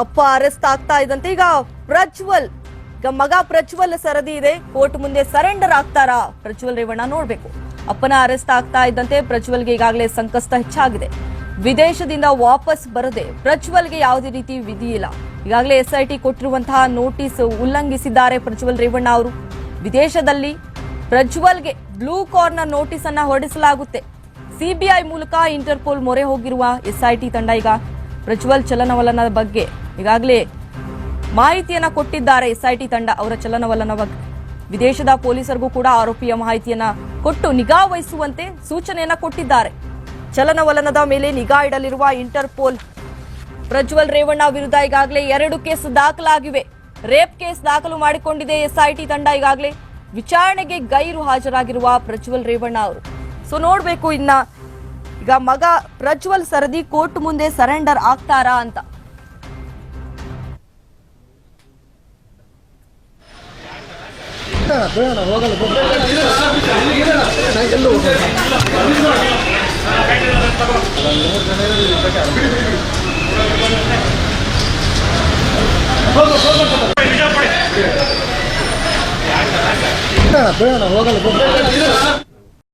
ಅಪ್ಪ ಅರೆಸ್ಟ್ ಆಗ್ತಾ ಇದ್ದಂತೆ. ಈಗ ಪ್ರಜ್ವಲ್, ಈಗ ಮಗ ಪ್ರಜ್ವಲ್ ಸರದಿ ಇದೆ. ಕೋರ್ಟ್ ಮುಂದೆ ಸರೆಂಡರ್ ಆಗ್ತಾರಾ? ಪ್ರಜ್ವಲ್ ರೇವಣ್ಣ ನೋಡ್ಬೇಕು. ಅಪ್ಪನ ಅರೆಸ್ಟ್ ಆಗ್ತಾ ಇದ್ದಂತೆ ಪ್ರಜ್ವಲ್ಗೆ ಈಗಾಗಲೇ ಸಂಕಷ್ಟ ಹೆಚ್ಚಾಗಿದೆ. ವಿದೇಶದಿಂದ ವಾಪಸ್ ಬರದೆ ಪ್ರಜ್ವಲ್ಗೆ ಯಾವುದೇ ರೀತಿ ವಿಧಿ ಇಲ್ಲ. ಈಗಾಗಲೇ ಎಸ್ಐಟಿ ಕೊಟ್ಟಿರುವಂತಹ ನೋಟಿಸ್ ಉಲ್ಲಂಘಿಸಿದ್ದಾರೆ ಪ್ರಜ್ವಲ್ ರೇವಣ್ಣ ಅವರು. ವಿದೇಶದಲ್ಲಿ ಪ್ರಜ್ವಲ್ಗೆ ಬ್ಲೂ ಕಾರ್ನರ್ ನೋಟಿಸ್ ಅನ್ನ ಹೊರಡಿಸಲಾಗುತ್ತೆ. ಸಿಬಿಐ ಮೂಲಕ ಇಂಟರ್ಪೋಲ್ ಮೊರೆ ಹೋಗಿರುವ ಎಸ್ಐಟಿ ತಂಡ ಈಗ ಪ್ರಜ್ವಲ್ ಚಲನವಲನದ ಬಗ್ಗೆ. ಈಗಾಗಲೇ ಮಾಹಿತಿಯನ್ನ ಕೊಟ್ಟಿದ್ದಾರೆ ಎಸ್ಐಟಿ ತಂಡ ಅವರ ಚಲನವಲನ ಬಗ್ಗೆ. ವಿದೇಶದ ಪೊಲೀಸರಿಗೂ ಕೂಡ ಆರೋಪಿಯ ಮಾಹಿತಿಯನ್ನ ಕೊಟ್ಟು ನಿಗಾ ವಹಿಸುವಂತೆ ಸೂಚನೆಯನ್ನ ಕೊಟ್ಟಿದ್ದಾರೆ. ಚಲನವಲನದ ಮೇಲೆ ನಿಗಾ ಇಡಲಿರುವ ಇಂಟರ್ಪೋಲ್ ಪ್ರಜ್ವಲ್ ರೇವಣ್ಣ ವಿರುದ್ಧ ಈಗಾಗಲೇ ಎರಡು ಕೇಸ್ ದಾಖಲಾಗಿವೆ. ರೇಪ್ ಕೇಸ್ ದಾಖಲು ಮಾಡಿಕೊಂಡಿದೆ ಎಸ್ಐಟಿ ತಂಡ. ಈಗಾಗಲೇ ವಿಚಾರಣೆಗೆ ಗೈರು ಹಾಜರಾಗಿರುವ ಪ್ರಜ್ವಲ್ ರೇವಣ್ಣ ಅವರು. ಸೊ, ನೋಡ್ಬೇಕು ಇನ್ನ ಈಗ ಮಗ ಪ್ರಜ್ವಲ್ ಸರದಿ ಕೋರ್ಟ್ ಮುಂದೆ ಸರೆಂಡರ್ ಆಗ್ತಾರಾ ಅಂತ. ಹೋಗಲ್ಲ